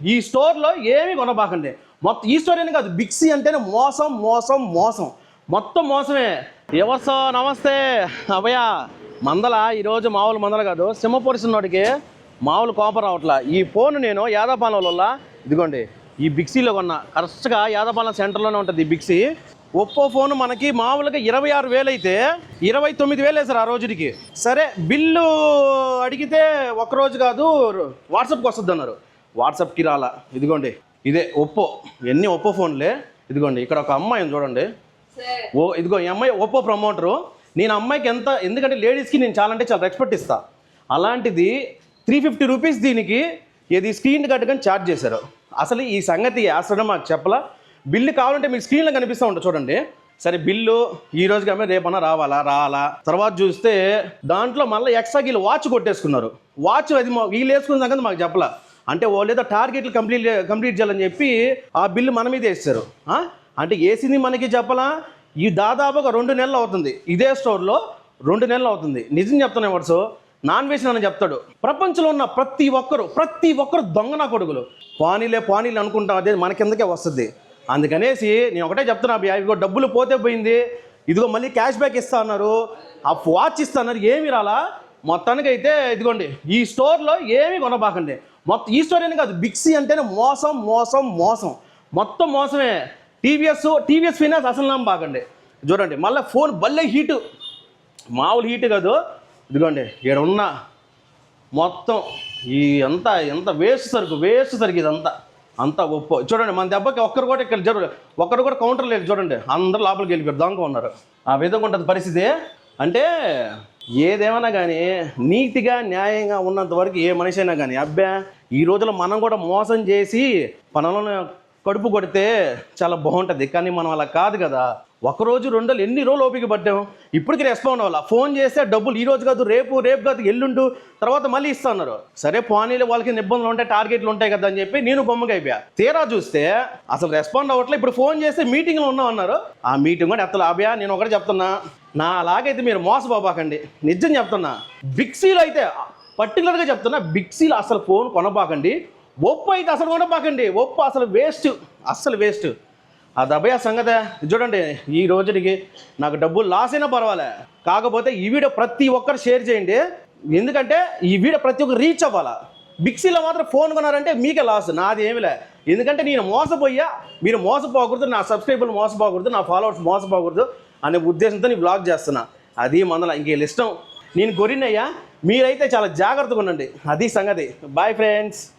ఈ స్టోర్లో ఏమీ కొనబాకండి. మొత్తం ఈ స్టోర్ అని కాదు. బిక్సీ అంటేనే మోసం మోసం మోసం. మొత్తం మోసమే. ఎవరిసో నమస్తే. అభయ మందల. ఈరోజు మామూలు మందల కాదు. సింహపొడిసినోడికి మామూలు కోపం రావట్లా. ఈ ఫోన్ నేను యాదపాలవల్ల ఇదిగోండి ఈ బిక్సీలో కొన్నా. కరెక్ట్గా యాదపాలెం సెంటర్లోనే ఉంటుంది ఈ బిక్సీ ఒప్పో ఫోన్ మనకి మామూలుగా ఇరవై ఆరు వేలు అయితే ఇరవై తొమ్మిది వేలు వేసారు ఆ రోజుకి సరే బిల్లు అడిగితే ఒక రోజు కాదు వాట్సాప్కి వస్తుంది అన్నారు వాట్సాప్కి రాలా ఇదిగోండి. ఇదే ఒప్పో. ఎన్ని ఒప్పో ఫోన్లే? ఇదిగోండి ఇక్కడ ఒక అమ్మాయి చూడండి. ఓ ఇదిగో ఈ అమ్మాయి ఒప్పో ప్రమోటరు. నేను అమ్మాయికి ఎంత ఎందుకంటే లేడీస్కి నేను చాలా అంటే చాలా రెస్పెక్ట్ ఇస్తా. అలాంటిది త్రీ ఫిఫ్టీ రూపీస్ దీనికి ఇది స్క్రీన్ గార్డ్ కానీ ఛార్జ్ చేశారు. అసలు ఈ సంగతి అసలు మాకు చెప్పలా. బిల్లు కావాలంటే మీకు స్క్రీన్లో కనిపిస్తూ ఉంటుంది చూడండి. సరే బిల్లు ఈ రోజుకి ఆమె రేపన్నా రావాలా? రావాలా తర్వాత చూస్తే దాంట్లో మళ్ళీ ఎక్స్ట్రా వీళ్ళు వాచ్ కొట్టేసుకున్నారు. వాచ్ అది వీళ్ళు వేసుకున్న సంగతి మాకు చెప్పలా. అంటే వాళ్ళు ఏదో టార్గెట్లు కంప్లీట్ కంప్లీట్ చేయాలని చెప్పి ఆ బిల్లు మన మీద వేస్తారు. అంటే వేసింది మనకి చెప్పలా? ఈ దాదాపుగా రెండు నెలలు అవుతుంది. ఇదే స్టోర్లో రెండు నెలలు అవుతుంది. నిజం చెప్తున్నా వర్డ్స్ నాన్ వెజ్ అని చెప్తాడు. ప్రపంచంలో ఉన్న ప్రతి ఒక్కరు ప్రతి ఒక్కరు దొంగ నా కొడుకులు. పానీలే పానీలు అనుకుంటాం అదే మన కిందకే వస్తుంది? అందుకనేసి నేను ఒకటే చెప్తున్నా ఇదిగో డబ్బులు పోతే పోయింది. ఇదిగో మళ్ళీ క్యాష్ బ్యాక్ ఇస్తా అన్నారు. ఆ వాచ్ ఇస్తా అన్నారు. ఏమి రాలా? మొత్తానికి అయితే ఇదిగోండి ఈ స్టోర్లో ఏమీ కొనబాకండి. మొత్తం ఈ స్టోర్ అని కాదు బిక్సీ అంటేనే మోసం మోసం మోసం. మొత్తం మోసమే. టీవీఎస్ టీవీఎస్ ఫైనాన్స్ అసలు నామ బాగండి. చూడండి మళ్ళీ ఫోన్ భలే హీటు మామూలు హీట్ కాదు. ఇదిగోండి ఇక్కడ ఉన్న మొత్తం ఈ అంతా ఎంత వేస్ట్ సరుకు వేస్ట్ సరుకు ఇదంతా. అంతా ఒప్పో చూడండి మన దెబ్బకి ఒక్కరు కూడా ఇక్కడ జరు ఒక్కరు కూడా కౌంటర్ లేదు. చూడండి అందరూ లోపలికి వెళ్ళిపోయారు దొంగ ఉన్నారు. ఆ విధంగా ఉంటుంది పరిస్థితి. అంటే ఏదేమైనా కానీ నీతిగా న్యాయంగా ఉన్నంత వరకు ఏ మనిషి అయినా కానీ అబ్బా ఈ రోజుల్లో మనం కూడా మోసం చేసి పనులను కడుపు కొడితే చాలా బాగుంటుంది. కానీ మనం అలా కాదు కదా. ఒక రోజు రెండు రోజులు ఎన్ని రోజులు ఓపిక పడ్డాం? ఇప్పటికి రెస్పాండ్ అవ్వాలా? ఫోన్ చేస్తే డబ్బులు ఈ రోజు కాదు రేపు రేపు కాదు ఎల్లుండు తర్వాత మళ్ళీ ఇస్తా అన్నారు. సరే పోనీలు వాళ్ళకి ఇబ్బందులు ఉంటాయి టార్గెట్లు ఉంటాయి కదా అని చెప్పి నేను బొమ్మకి అయిపోయా. తీరా చూస్తే అసలు రెస్పాండ్ అవ్వట్లే. ఇప్పుడు ఫోన్ చేస్తే మీటింగ్లో ఉన్నాం అన్నారు. ఆ మీటింగ్ కూడా ఎత్తలు అభయ నేను ఒకటి చెప్తున్నా. నా అలాగైతే మీరు మోసపోబాకండి. నిజం చెప్తున్నా. బిక్సీలో అయితే పర్టికులర్గా చెప్తున్నా బిక్సీలో అసలు ఫోన్ కొనబాకండి. ఒప్పు అయితే అసలు కొనబాకండి. ఒప్పు అసలు వేస్ట్ అస్సలు వేస్ట్. ఆ దభయ సంగతి చూడండి ఈ రోజుకి నాకు డబ్బులు లాస్ అయినా పర్వాలే. కాకపోతే ఈ వీడియో ప్రతి ఒక్కరు షేర్ చేయండి. ఎందుకంటే ఈ వీడియో ప్రతి ఒక్కరు రీచ్ అవ్వాలా. బిక్సీలో మాత్రం ఫోన్ కొన్నారంటే మీకే లాస్ నాది ఏమిలే ఎందుకంటే నేను మోసపోయా మీరు మోసపోకూడదు నా సబ్స్క్రైబర్లు మోసపోకూడదు నా ఫాలోవర్స్ మోసపోకూడదు అనే ఉద్దేశంతో నేను బ్లాగ్ చేస్తున్నా. అది మందల ఇంకేళ్ళు ఇష్టం. నేను కొరినయ్యా మీరైతే చాలా జాగ్రత్తగా ఉండండి. అది సంగతి. Bye friends